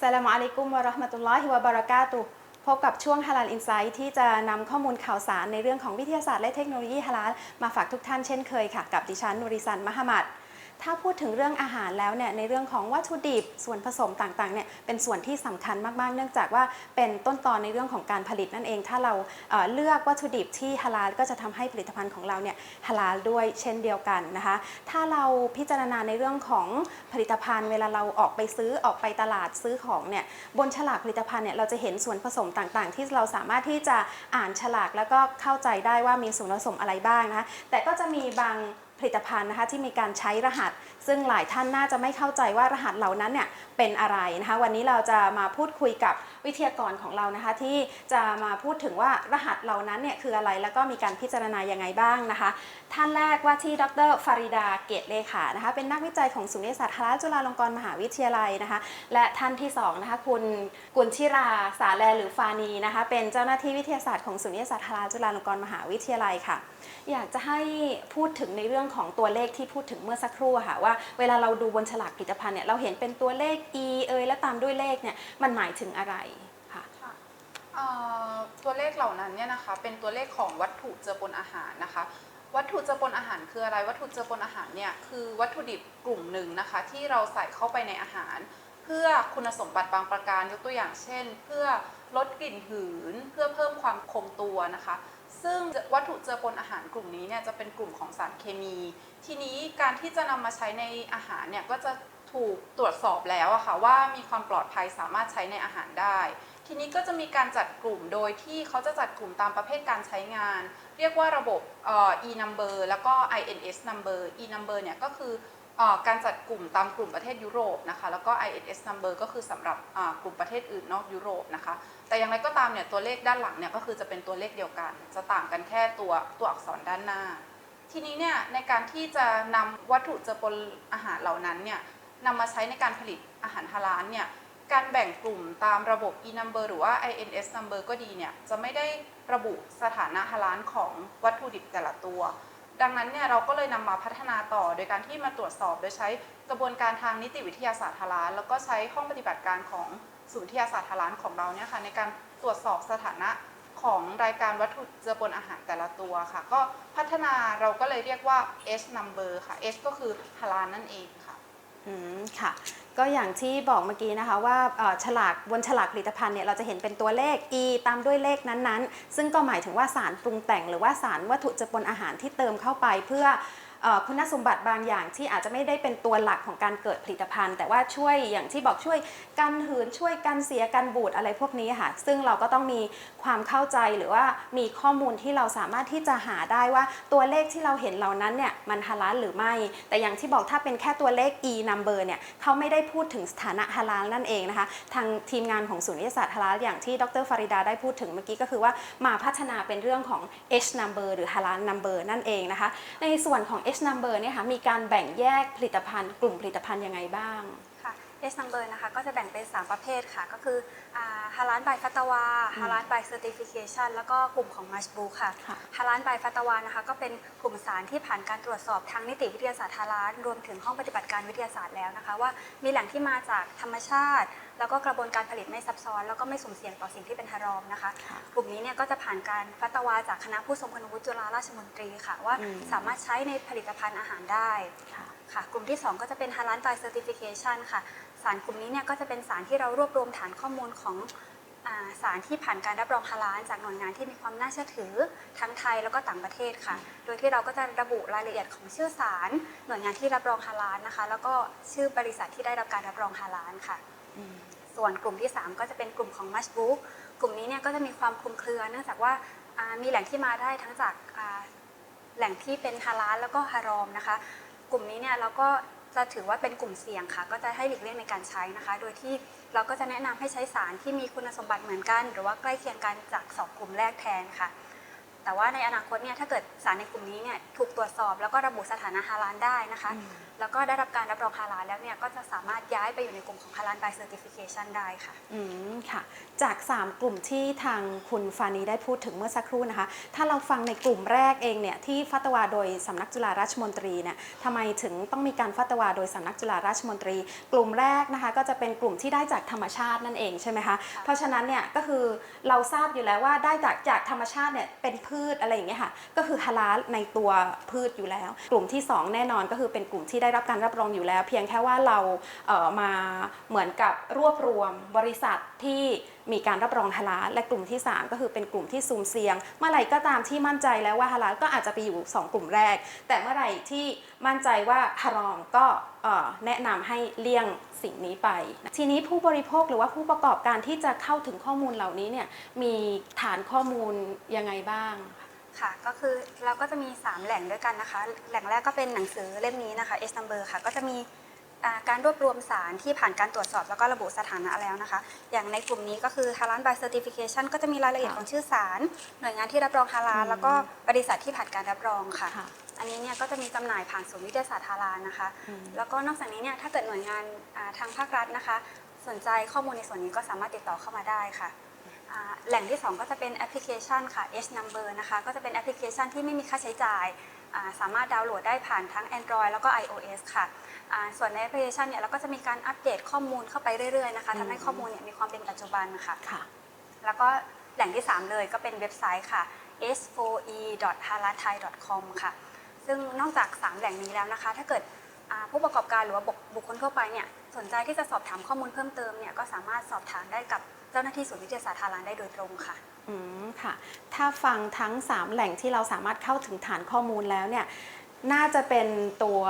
สลามอะลัยกุมวะราะห์มะตุลลอฮิวะบะเราะกาตุพบกับช่วงฮาลาลอินไซต์ที่จะนำข้อมูลข่าวสารในเรื่องของวิทยาศาสตร์และเทคโนโลยีฮาลาลมาฝากทุกท่านเช่นเคยค่ะ กับดิฉันนุริสันมหมัด ถ้าพูดถึงเรื่องอาหารแล้วเนี่ยในเรื่องของวัตถุดิบส่วนผสมต่างๆเนี่ยเป็นส่วนที่สำคัญมากๆ เนื่องจากว่าเป็นต้นตอนในเรื่องของการผลิตนั่นเอง ถ้าเราเเลือกวัตถุดิบที่ฮาลาลก็จะทำให้ผลิตภัณฑ์ของเราเนี่ยฮาลาลด้วยเช่นเดียวกันนะคะ ถ้าเราพิจารณาในเรื่องของผลิตภัณฑ์ เวลาเราออกไปซื้อออกไปตลาดซื้อของเนี่ยบนฉลากผลิตภัณฑ์เนี่ยเราจะเห็นส่วนผสมต่างๆ ที่เราสามารถที่จะอ่านฉลากแล้วก็เข้าใจได้ว่ามีส่วนผสมอะไรบ้างนะคะแต่ก็จะมีบาง ลิตภัณฑ์นะคะที่มีการใช้รหัส ซึ่งหลายท่านน่าจะไม่เข้าใจว่ารหัสเหล่านั้นเนี่ยเป็นอะไรนะคะวันนี้เราจะมาพูดคุยกับวิทยากรของเรานะคะที่จะมาพูดถึงว่ารหัสเหล่านั้นเนี่ยคืออะไรแล้วก็มีการพิจารณายังไงบ้างนะคะ ท่านแรกว่าที่ดรฟาริดาเกตเลขานะคะเป็นนักวิจัยของศูนย์วิทยาศาสตร์ฮาลาจุฬาลงกรณ์มหาวิทยาลัยนะคะและท่านที่สองนะคะคุณกุลชิราสาแลหรือฟานีนะคะเป็นเจ้าหน้าที่วิทยาศาสตร์ของศูนย์วิทยาศาสตร์ฮาลาจุฬาลงกรณ์มหาวิทยาลัยค่ะ อยากจะให้พูดถึงในเรื่องของตัวเลขที่พูดถึงเมื่อสักครู่ค่ะว่าเวลาเราดูบนฉลากผลิตภัณฑ์เนี่ยเราเห็นเป็นตัวเลข e เอยและตามด้วยเลขเนี่ยมันหมายถึงอะไรค่ะค่ะเอ่อตัวเลขเหล่านั้นเนี่ยนะคะเป็นตัวเลขของวัตถุเจือปนอาหารนะคะ วัตถุเจือปนอาหารคืออะไร วัตถุเจือปนอาหารเนี่ยคือวัตถุดิบกลุ่มหนึ่งนะคะ ที่เราใส่เข้าไปในอาหาร เพื่อคุณสมบัติบางประการยกตัวอย่างเช่น เพื่อลดกลิ่นหืนเพื่อเพิ่มความคงตัวนะคะ ซึ่งวัตถุเจือปนอาหารกลุ่มนี้เนี่ยจะเป็นกลุ่มของสารเคมี ทีนี้การที่จะนำมาใช้ในอาหารเนี่ยก็จะถูกตรวจสอบแล้วอะค่ะว่ามีความปลอดภัยสามารถใช้ในอาหารได้ ทีนี้ก็จะมีการจัดกลุ่มโดยที่เขาจะจัดกลุ่มตามประเภทการใช้งาน เรียกว่าระบบอ่อ e number แล้วก็ ins number e number เนี่ยก็คือ การจัดกลุ่มตามกลุ่มประเทศยุโรปนะคะแล้วก็ ins number ก็คือสำหรับกลุ่มประเทศอื่นนอกยุโรปนะคะแต่อย่างไรก็ตามเนี่ยตัวเลขด้านหลังเนี่ยก็คือจะเป็นตัวเลขเดียวกัน จะต่างกันแค่ตัวตัวอักษรด้านหน้า ทีนี้เนี่ยในการที่จะนำวัตถุเจือปนอาหารเหล่านั้นเนี่ยนำมาใช้ในการผลิตอาหารฮาลาลเนี่ยการแบ่งกลุ่มตามระบบ e number หรือว่า ins number ก็ดีเนี่ยจะไม่ได้ระบุสถานะฮาลาลของวัตถุดิบแต่ละตัว ดังนั้นเนี่ยเราก็เลยนำมาพัฒนาต่อ โดยการที่มาตรวจสอบโดยใช้กระบวนการทางนิติวิทยาศาสตร์ทารานแล้วก็ใช้ห้องปฏิบัติการของศูนย์วิทยาศาสตร์ทารานของเราเนี่ยค่ะในการตรวจสอบสถานะของรายการวัตถุเจือปนอาหารแต่ละตัวค่ะ ก็พัฒนาเราก็เลยเรียกว่า H number ค่ะ H ก็คือฮาลานนั่นเองค่ะ อืมค่ะก็อย่างที่บอกเมื่อกี้นะคะว่าฉลากบนฉลากผลิตภัณฑ์เนี่ยเราจะเห็นเป็นตัวเลข e ตามด้วยเลขนั้นๆ ซึ่งก็หมายถึงว่าสารปรุงแต่งหรือว่าสารวัตถุเจือปนอาหารที่เติมเข้าไปเพื่อ คุณสมบัติบางอย่างที่อาจจะไม่ได้เป็นตัวหลักของการเกิดผลิตภัณฑ์ แต่ว่าช่วยอย่างที่บอกช่วยกันหืนช่วยกันเสียกันบูดอะไรพวกนี้ค่ะ ซึ่งเราก็ต้องมีความเข้าใจหรือว่ามีข้อมูลที่เราสามารถที่จะหาได้ว่าตัวเลขที่เราเห็นเหล่านั้นเนี่ยมันฮาลาลหรือไม่ แต่อย่างที่บอกถ้าเป็นแค่ตัวเลข e number เนี่ยเขาไม่ได้พูดถึงสถานะฮาลาลนั่นเองนะคะ ทางทีมงานของศูนย์วิทยาศาสตร์ฮาลาลอย่างที่ดรฟาริดาได้พูดถึงเมื่อกี้ก็คือว่ามาพัฒนาเป็นเรื่องของ h number หรือฮาลาล number นั่นเองนะคะ ในส่วนของ h number เนี่ยค่ะมีการแบ่งแยกผลิตภัณฑ์ กลุ่มผลิตภัณฑ์ยังไงบ้างค่ะ S number นะคะก็จะแบ่งเป็น 3 ประเภทค่ะ ก็คือฮาลานบายฟัตวาฮาลานบายเซอร์ติฟิเคชันแล้วก็กลุ่มของมัชบูค่ะค่ะฮาลานบายฟัตวานะคะก็เป็นกลุ่มสารที่ผ่านการตรวจสอบทางนิติวิทยาศาสตร์ฮาลานรวมถึงห้องปฏิบัติการวิทยาศาสตร์แล้วนะคะ ว่ามีแหล่งที่มาจากธรรมชาติ แล้วก็กระบวนการผลิตไม่ซับซ้อน แล้วก็ไม่สุ่มเสี่ยงต่อสิ่งที่เป็นฮารอมนะคะค่ะกลุ่มนี้เนี่ยก็จะผ่านการฟัตวาจากคณะผู้ทรงคุณวุฒิจุฬาราชมนตรีค่ะว่าอืมสามารถใช้ในผลิตภัณฑ์อาหารได้ค่ะค่ะกลุ่มที่ 2 ก็จะเป็น Halal by Certification ค่ะ สารกลุ่มนี้เนี่ยก็จะเป็นสารที่เรารวบรวมฐานข้อมูลของอาสารที่ผ่านการรับรองฮาลาลจากหน่วยงานที่มีความน่าเชื่อถือทั้งไทยแล้วก็ต่างประเทศค่ะ โดยที่เราก็จะระบุรายละเอียดของชื่อสาร หน่วยงานที่รับรองฮาลาลนะคะ แล้วก็ชื่อบริษัทที่ได้รับการรับรองฮาลาลค่ะอืม ส่วนกลุ่มที่ 3 ก็จะเป็นกลุ่มของมัชบุ๊กกลุ่มนี้เนี่ยก็จะมีความคลุมเครือ เนื่องจากว่ามีแหล่งที่มาได้ทั้งจากแหล่งที่เป็นฮาลาลแล้วก็ฮารอมนะคะ กลุ่มนี้เนี่ยเราก็จะถือว่าเป็นกลุ่มเสี่ยงค่ะ ก็จะให้หลีกเลี่ยงในการใช้นะคะ โดยที่เราก็จะแนะนำให้ใช้สารที่มีคุณสมบัติเหมือนกัน หรือว่าใกล้เคียงกันจากสองกลุ่มแรกแทนค่ะ แต่ว่าในอนาคตเนี่ยถ้าเกิดสารในกลุ่มนี้เนี่ยถูกตรวจสอบแล้วก็ระบุสถานะฮาลาลได้นะคะแล้วก็ได้รับการรับรองฮาลาลแล้วเนี่ยก็จะสามารถย้ายไปอยู่ในกลุ่มของฮาลาล by certification ได้ค่ะ อืมค่ะ จาก 3 กลุ่มที่ทางคุณฟานีได้พูดถึงเมื่อสักครู่นะคะ ถ้าเราฟังในกลุ่มแรกเองเนี่ยที่ฟัตวาโดยสำนักจุฬาราชมนตรีเนี่ยทำไมถึงต้องมีการฟัตวาโดยสำนักจุฬาราชมนตรี กลุ่มแรกนะคะ ก็จะเป็นกลุ่มที่ได้จากธรรมชาตินั่นเองใช่ไหมคะเพราะฉะนั้นเนี่ยก็คือเราทราบอยู่แล้วว่าได้จากจากธรรมชาติเนี่ยเป็นพืชอะไรอย่างเงี้ยค่ะก็คือฮาลาลในตัวพืชอยู่แล้ว กลุ่มที่ 2 แน่นอนก็คือเป็นกลุ่มที่ได้รับการรับรองอยู่แล้ว เพียงแค่ว่าเราเอ่อมาเหมือนกับรวบรวมบริษัทที่มีการรับรองฮาลาลและกลุ่มที่ 3 ก็คือเป็นกลุ่มที่ซุ่มเสี่ยง เมื่อไหร่ก็ตามที่มั่นใจแล้วว่าฮาลาลก็อาจจะไปอยู่ 2 กลุ่มแรก แต่เมื่อไหร่ที่มั่นใจว่าฮารอมก็แนะนำให้เลี่ยงสิ่งนี้ไป ทีนี้ผู้บริโภคหรือว่าผู้ประกอบการที่จะเข้าถึงข้อมูลเหล่านี้เนี่ยมีฐานข้อมูลยังไงบ้างคะ ก็คือเราก็จะมี 3 แหล่งด้วยกันนะคะ แหล่งแรกก็เป็นหนังสือเล่มนี้นะคะ S number ค่ะ ก็จะมีอ่าการรวบรวมสารที่ผ่านการตรวจสอบแล้วก็ระบุสถานะแล้วนะคะ อย่างในกลุ่มนี้ก็คือ Halal by Certification ก็จะมีรายละเอียดค่ะของชื่อสาร หน่วยงานที่รับรองฮาลาลอืมแล้วก็บริษัทที่ผ่านการรับรองค่ะค่ะอันนี้เนี่ยก็จะมีจำหน่ายผ่านศูนย์วิทยาศาสตร์ฮาลาลนะคะอืมแล้วก็นอกจากนี้เนี่ยถ้าเกิดหน่วยงานอ่าทางภาครัฐนะคะ สนใจข้อมูลในส่วนนี้ก็สามารถติดต่อเข้ามาได้ค่ะอ่า แหล่งที่ 2 ก็จะเป็นแอปพลิเคชันค่ะ H Number นะคะก็จะเป็นแอปพลิเคชันที่ไม่มีค่าใช้จ่ายอ่าสามารถดาวน์โหลดได้ผ่านทั้ง Android แล้วก็ iOS ค่ะอ่าส่วนในแอปพลิเคชันเนี่ยเราก็จะมีการอัปเดตข้อมูลเข้าไปเรื่อยๆนะคะอืมทำให้ข้อมูลเนี่ยมีความเป็นปัจจุบันค่ะค่ะแล้วก็แหล่งที่ 3 เลยก็เป็นเว็บไซต์ค่ะ s4e.halathai.com ค่ะ ซึ่งนอกจาก 3 แหล่งนี้แล้วนะคะ ถ้าเกิดอ่าผู้ประกอบการหรือว่าบุคบุคคลทั่วไปเนี่ยสนใจที่จะสอบถามข้อมูลเพิ่มเติมเนี่ยก็สามารถสอบถามได้กับ เจ้าหน้าที่ศูนย์วิทยาศาสตร์ฮาลาลได้โดยตรงค่ะ อืมค่ะ ถ้าฟังทั้ง 3 แหล่งที่เราสามารถเข้าถึงฐานข้อมูลแล้วเนี่ยน่าจะเป็นตัว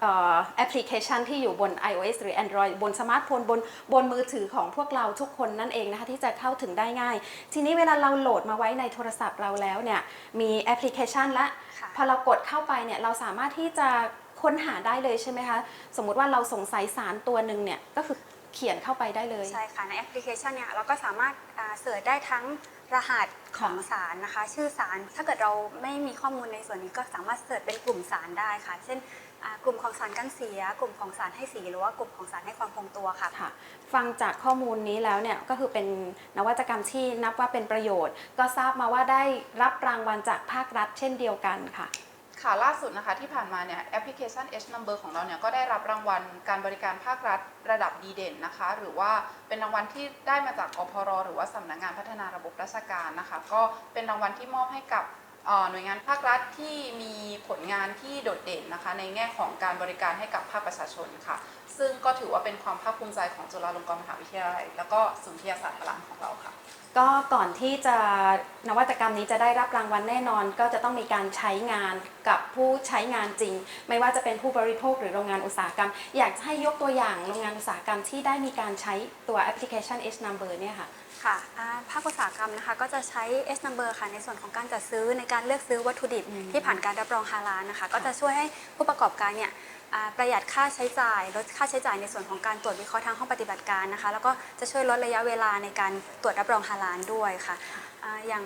เอ่อแอปพลิเคชันที่อยู่บน iOS หรือ Android บนสมาร์ทโฟนบนบนมือถือของพวกเราทุกคนนั่นเองนะคะที่จะเข้าถึงได้ง่าย ทีนี้เวลาเราโหลดมาไว้ในโทรศัพท์เราแล้วเนี่ยมีแอปพลิเคชันและค่ะพอเรากดเข้าไปเนี่ยเราสามารถที่จะค้นหาได้เลยใช่ไหมคะ สมมุติว่าเราสงสัยสารตัวหนึ่งเนี่ยก็คือ เขียนเข้าไปได้เลย ใช่ค่ะในแอปพลิเคชันเนี่ยเราก็สามารถอ่าเสิร์ชได้ทั้งรหัสของสารนะคะ ชื่อสารถ้าเกิดเราไม่มีข้อมูลในส่วนนี้ก็สามารถเสิร์ชเป็นกลุ่มสารได้ค่ะ เช่นอ่ากลุ่มของสารกันเสีย กลุ่มของสารให้สีหรือว่ากลุ่มของสารให้ความคงตัวค่ะค่ะฟังจากข้อมูลนี้แล้วเนี่ยก็คือเป็นนวัตกรรมที่นับว่าเป็นประโยชน์ ก็ทราบมาว่าได้รับรางวัลจากภาครัฐเช่นเดียวกันค่ะ ค่ะ ล่าสุดนะคะที่ผ่านมาเนี่ยแอปพลิเคชัน H Number ของเราเนี่ยก็ได้รับรางวัลการบริการภาครัฐระดับดีเด่นนะคะ หรือว่าเป็นรางวัลที่ได้มาจากอพรหรือว่าสำนักงานพัฒนาระบบราชการนะคะ ก็เป็นรางวัลที่มอบให้กับ หน่วยงานภาครัฐที่มีผลงานที่โดดเด่นนะคะ ในแง่ของการบริการให้กับภาคประชาชนค่ะ ซึ่งก็ถือว่าเป็นความภาคภูมิใจของจุฬาลงกรณ์มหาวิทยาลัย แล้วก็ศูนย์วิทยาศาสตร์พลังของเราค่ะ ก็ก่อนที่จะนวัตกรรมนี้จะได้รับรางวัลแน่นอน ก็จะต้องมีการใช้งานกับผู้ใช้งานจริง ไม่ว่าจะเป็นผู้บริโภคหรือโรงงานอุตสาหกรรม อยากจะให้ยกตัวอย่างโรงงานอุตสาหกรรมที่ได้มีการใช้ตัวแอปพลิเคชัน H Number เนี่ยค่ะ ค่ะอ่าภาคอุตสาหกรรมนะคะก็จะใช้ S number ค่ะในส่วนของการจัดซื้อในการเลือกซื้อวัตถุดิบอืมที่ผ่านการรับรองฮาลาลนะคะ ก็จะช่วยให้ผู้ประกอบการเนี่ยอ่าประหยัดค่าใช้จ่ายลดค่าใช้จ่ายในส่วนของการตรวจวิเคราะห์ทางห้องปฏิบัติการนะคะ แล้วก็จะช่วยลดระยะเวลาในการตรวจรับรองฮาลาลด้วยค่ะอ่าอย่าง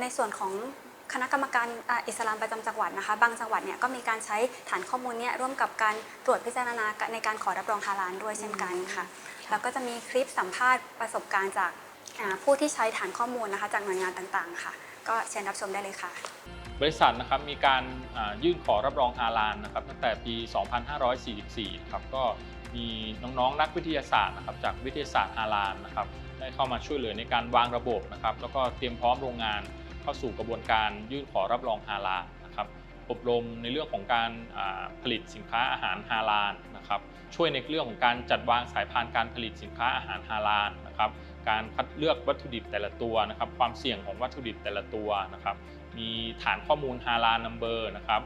ในส่วนของคณะกรรมการอ่าอิสลามประจำจังหวัดนะคะ บางจังหวัดเนี่ยก็มีการใช้ฐานข้อมูลเนี่ยร่วมกับการตรวจพิจารณาในการขอรับรองฮาลาลด้วยเช่นกันค่ะ แล้วก็จะมีคลิปสัมภาษณ์ประสบการณ์จากอ่า ผู้ที่ใช้ฐานข้อมูลนะคะจากหน่วยงานต่างๆ ค่ะ ก็เชิญรับชมได้เลยค่ะ บริษัทนะครับมีการยื่นขอรับรองฮาลาลนะครับตั้งแต่ปี 2544นะครับก็มีน้องๆ นักวิทยาศาสตร์นะครับจากวิทยาศาสตร์ฮาลาลนะครับได้เข้ามาช่วยเหลือในการวางระบบนะครับแล้วก็เตรียมพร้อมโรงงานเข้าสู่กระบวนการยื่นขอรับรองฮาลาลนะครับอบรมในเรื่องของการผลิตสินค้าอาหารฮาลาลนะครับช่วยในเรื่องของการจัดวางสายพานการผลิตสินค้าอาหารฮาลาลนะครับ การคัดเลือกวัตถุดิบแต่ละตัวนะครับความเสี่ยงของวัตถุดิบแต่ละตัวนะครับมีฐานข้อมูล h a l a number นะครับ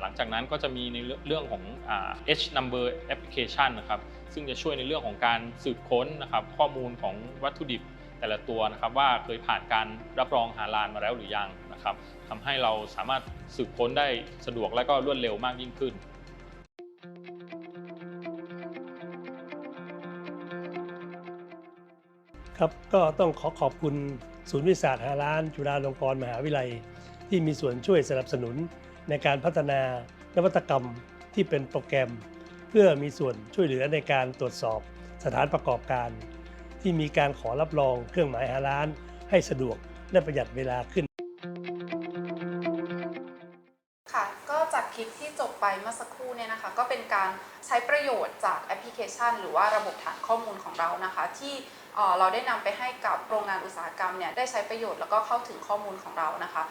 หลังจากนั้นก็จะมีในเรื่องของอ่า H number application นะครับซึ่งจะช่วยในเรื่องของการสืบค้นนะครับข้อมูลของวัตถุดิบแต่ละตัวนะครับว่าเคยผ่านการรับรองฮาลาลมาแล้วหรือยังนะครับทำให้เราสามารถสืบค้นได้สะดวกและก็รวดเร็วมากยิ่งขึ้น ครับก็ต้องขอขอบคุณศูนย์วิทยาศาสตร์ฮาลานจุฬาลงกรณ์มหาวิทยาลัย ที่มีส่วนช่วยสนับสนุนในการพัฒนานวัตกรรมที่เป็นโปรแกรม เพื่อมีส่วนช่วยเหลือในการตรวจสอบสถานประกอบการ ที่มีการขอรับรองเครื่องหมายฮาลาลให้สะดวกและประหยัดเวลาขึ้น ค่ะ ก็จากคลิปที่จบไปเมื่อสักครู่เนี่ยนะคะ ก็เป็นการใช้ประโยชน์จากแอปพลิเคชัน หรือว่าระบบฐานข้อมูลของเรานะคะ ที่เราได้นำไปให้กับโรงงานอุตสาหกรรมเนี่ยได้ใช้ประโยชน์แล้วก็เข้าถึงข้อมูลของเรานะคะ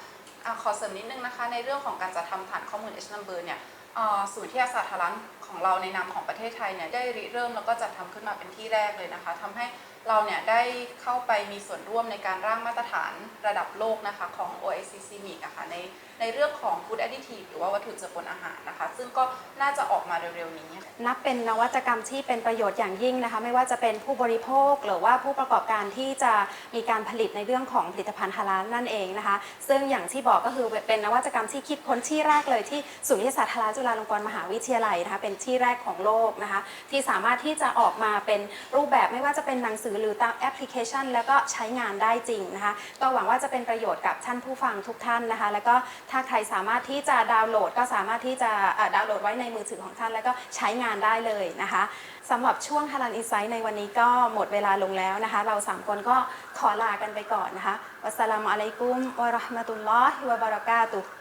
อะขอเสริมนิดนึงนะคะในเรื่องของการจัดทำฐานข้อมูล H number เนี่ยเอ่อศูนย์วิทยาศาสาทารันของเราในนามของประเทศไทยเนี่ยได้ริเริ่มแล้วก็จัดทำขึ้นมาเป็นที่แรกเลยนะคะทำให้เราเนี่ยได้เข้าไปมีส่วนร่วมในการร่างมาตรฐานระดับโลกนะคะของ OICC MIC อะคะในในเรื่องของ Food Additive หรือว่าวัตถุเจือปนอาหารนะคะ ซึ่งก็น่าจะออกมาเร็วๆนี้ นับเป็นนวัตกรรมที่เป็นประโยชน์อย่างยิ่งนะคะ ไม่ว่าจะเป็นผู้บริโภคหรือว่าผู้ประกอบการที่จะมีการผลิตในเรื่องของผลิตภัณฑ์ฮาลาลนั่นเองนะคะ ซึ่งอย่างที่บอกก็คือเป็นนวัตกรรมที่คิดค้นที่แรกเลยที่ศูนย์วิทยาศาสตร์ฮาลาลจุฬาลงกรณ์มหาวิทยาลัยนะคะเป็นที่แรกของโลกนะคะที่สามารถที่จะออกมาเป็นรูปแบบไม่ว่าจะเป็นหนังสือหรือตามแอปพลิเคชัน แล้วก็ใช้งานได้จริงนะคะ ก็หวังว่าจะเป็นประโยชน์กับท่านผู้ฟังทุกท่านนะคะ แล้วก็ถ้าใครสามารถที่จะดาวน์โหลดก็สามารถที่จะดาวน์โหลดไว้ในมือถือของท่าน แล้วก็ใช้งานได้เลยนะคะสำหรับช่วงฮารันอินไซต์ในวันนี้ก็หมดเวลาลงแล้วนะคะ เราสามคนก็ขอลากันไปก่อนนะคะวัสสลามุอะลัยกุมวะราะห์มะตุลลอฮิวะบะเราะกาตุฮ์